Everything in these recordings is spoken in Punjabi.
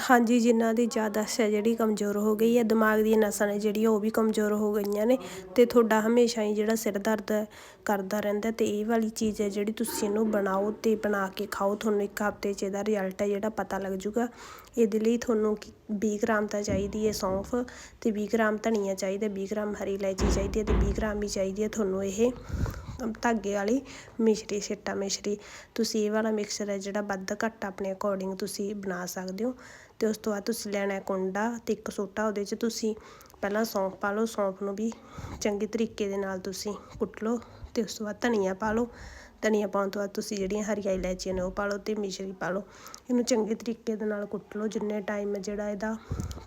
ਹਾਂਜੀ, ਜਿਨ੍ਹਾਂ ਦੀ ਯਾਦਾਸ਼ਤ ਹੈ ਜਿਹੜੀ ਕਮਜ਼ੋਰ ਹੋ ਗਈ ਹੈ, ਦਿਮਾਗ ਦੀਆਂ ਨਸਾਂ ਨੇ ਜਿਹੜੀਆਂ ਉਹ ਵੀ ਕਮਜ਼ੋਰ ਹੋ ਗਈਆਂ ਨੇ ਅਤੇ ਤੁਹਾਡਾ ਹਮੇਸ਼ਾ ਹੀ ਜਿਹੜਾ ਸਿਰ ਦਰਦ ਕਰਦਾ ਰਹਿੰਦਾ ਅਤੇ ਇਹ ਵਾਲੀ ਚੀਜ਼ ਹੈ ਜਿਹੜੀ ਤੁਸੀਂ ਇਹਨੂੰ ਬਣਾਓ ਅਤੇ ਬਣਾ ਕੇ ਖਾਓ, ਤੁਹਾਨੂੰ ਇੱਕ ਹਫ਼ਤੇ 'ਚ ਇਹਦਾ ਰਿਜ਼ਲਟ ਹੈ ਜਿਹੜਾ ਪਤਾ ਲੱਗ ਜੂਗਾ। ਇਹਦੇ ਲਈ ਤੁਹਾਨੂੰ ਵੀਹ ਗ੍ਰਾਮ ਤਾਂ ਚਾਹੀਦੀ ਹੈ ਸੌਂਫ ਅਤੇ ਵੀਹ ਗ੍ਰਾਮ ਧਨੀਆ ਚਾਹੀਦਾ, ਵੀਹ ਗ੍ਰਾਮ ਹਰੀ ਇਲਾਇਚੀ ਚਾਹੀਦੀ ਹੈ ਅਤੇ ਵੀਹ ਗ੍ਰਾਮ ਹੀ ਚਾਹੀਦੀ ਹੈ ਤੁਹਾਨੂੰ ਇਹ। ਧਾਗੇ ਵਾਲੀ ਮਿਸ਼ਰੀ ਸਿੱਟਾ ਮਿਸ਼ਰੀ। ਤੁਸੀਂ ਇਹ ਵਾਲਾ ਮਿਕਸਚਰ ਹੈ ਜਿਹੜਾ ਵੱਧ ਘੱਟ ਆਪਣੇ ਅਕੋਰਡਿੰਗ ਤੁਸੀਂ ਬਣਾ ਸਕਦੇ ਹੋ। ਅਤੇ ਉਸ ਤੋਂ ਬਾਅਦ ਤੁਸੀਂ ਲੈਣਾ ਕੁੰਡਾ ਅਤੇ ਇੱਕ ਸੋਟਾ, ਉਹਦੇ 'ਚ ਤੁਸੀਂ ਪਹਿਲਾਂ ਸੌਂਫ ਪਾ ਲਓ, ਸੌਂਫ ਨੂੰ ਵੀ ਚੰਗੇ ਤਰੀਕੇ ਦੇ ਨਾਲ ਤੁਸੀਂ ਕੁੱਟ ਲਓ ਅਤੇ ਉਸ ਤੋਂ ਬਾਅਦ ਧਨੀਆ ਪਾ ਲਓ। ਧਨੀਆ ਪਾਉਣ ਤੋਂ ਬਾਅਦ ਤੁਸੀਂ ਜਿਹੜੀਆਂ ਹਰੀਆਂ ਇਲਾਇਚੀਆਂ ਨੇ ਉਹ ਪਾ ਲਓ ਅਤੇ ਮਿਸ਼ਰੀ ਪਾ ਲਓ। ਇਹਨੂੰ ਚੰਗੇ ਤਰੀਕੇ ਦੇ ਨਾਲ ਕੁੱਟ ਲਓ, ਜਿੰਨੇ ਟਾਈਮ ਜਿਹੜਾ ਇਹਦਾ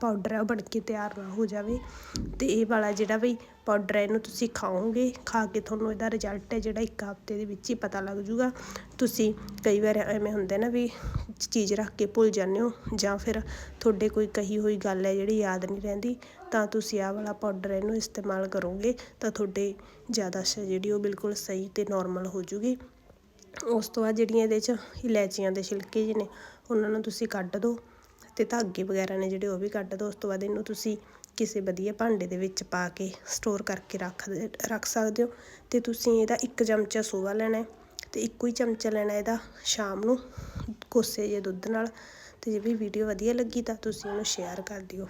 ਪਾਊਡਰ ਹੈ ਉਹ ਬਣ ਕੇ ਤਿਆਰ ਨਾ ਹੋ ਜਾਵੇ। ਅਤੇ ਇਹ ਵਾਲਾ ਜਿਹੜਾ ਵੀ ਪਾਊਡਰ ਹੈ ਇਹਨੂੰ ਤੁਸੀਂ ਖਾਓਗੇ, ਖਾ ਕੇ ਤੁਹਾਨੂੰ ਇਹਦਾ ਰਿਜ਼ਲਟ ਹੈ ਜਿਹੜਾ ਇੱਕ ਹਫ਼ਤੇ ਦੇ ਵਿੱਚ ਹੀ ਪਤਾ ਲੱਗ ਜੂਗਾ। ਤੁਸੀਂ ਕਈ ਵਾਰ ਐਵੇਂ ਹੁੰਦਾ ਨਾ ਵੀ ਚੀਜ਼ ਰੱਖ ਕੇ ਭੁੱਲ ਜਾਂਦੇ ਹੋ ਜਾਂ ਫਿਰ ਤੁਹਾਡੇ ਕੋਈ ਕਹੀ ਹੋਈ ਗੱਲ ਹੈ ਜਿਹੜੀ ਯਾਦ ਨਹੀਂ ਰਹਿੰਦੀ, ਤਾਂ ਤੁਸੀਂ ਆਹ ਵਾਲਾ ਪਾਊਡਰ ਇਹਨੂੰ ਇਸਤੇਮਾਲ ਕਰੋਗੇ, ਤਾਂ ਤੁਹਾਡੇ ਯਾਦਾਸ਼ਤ ਜਿਹੜੀ ਉਹ ਬਿਲਕੁਲ ਸਹੀ ਅਤੇ ਨੋਰਮਲ ਹੋ ਜੂਗੀ। ਉਸ ਤੋਂ ਬਾਅਦ ਜਿਹੜੀਆਂ ਇਹਦੇ 'ਚ ਇਲਾਇਚੀਆਂ ਦੇ ਛਿਲਕੇ ਜਿਹੇ ਨੇ, ਉਹਨਾਂ ਨੂੰ ਤੁਸੀਂ ਕੱਢ ਦਿਓ ਅਤੇ ਧਾਗੇ ਵਗੈਰਾ ਨੇ ਜਿਹੜੇ ਉਹ ਵੀ ਕੱਢ ਦਿਓ ਉਸ ਤੋਂ ਬਾਅਦ ਇਹਨੂੰ ਤੁਸੀਂ ਕਿਸੇ ਵਧੀਆ ਭਾਂਡੇ ਦੇ ਵਿੱਚ ਪਾ ਕੇ ਸਟੋਰ ਕਰਕੇ ਰੱਖ ਰੱਖ ਸਕਦੇ ਹੋ। ਅਤੇ ਤੁਸੀਂ ਇਹਦਾ ਇੱਕ ਚਮਚਾ ਸੁਬਾਹ ਲੈਣਾ ਅਤੇ ਇੱਕੋ ਹੀ ਚਮਚਾ ਲੈਣਾ ਇਹਦਾ ਸ਼ਾਮ ਨੂੰ ਕੋਸੇ ਜਿਹੇ ਦੁੱਧ ਨਾਲ। ਅਤੇ ਜੇ ਵੀ ਵੀਡੀਓ ਵਧੀਆ ਲੱਗੀ ਤਾਂ ਤੁਸੀਂ ਇਹਨੂੰ ਸ਼ੇਅਰ ਕਰ ਦਿਓ।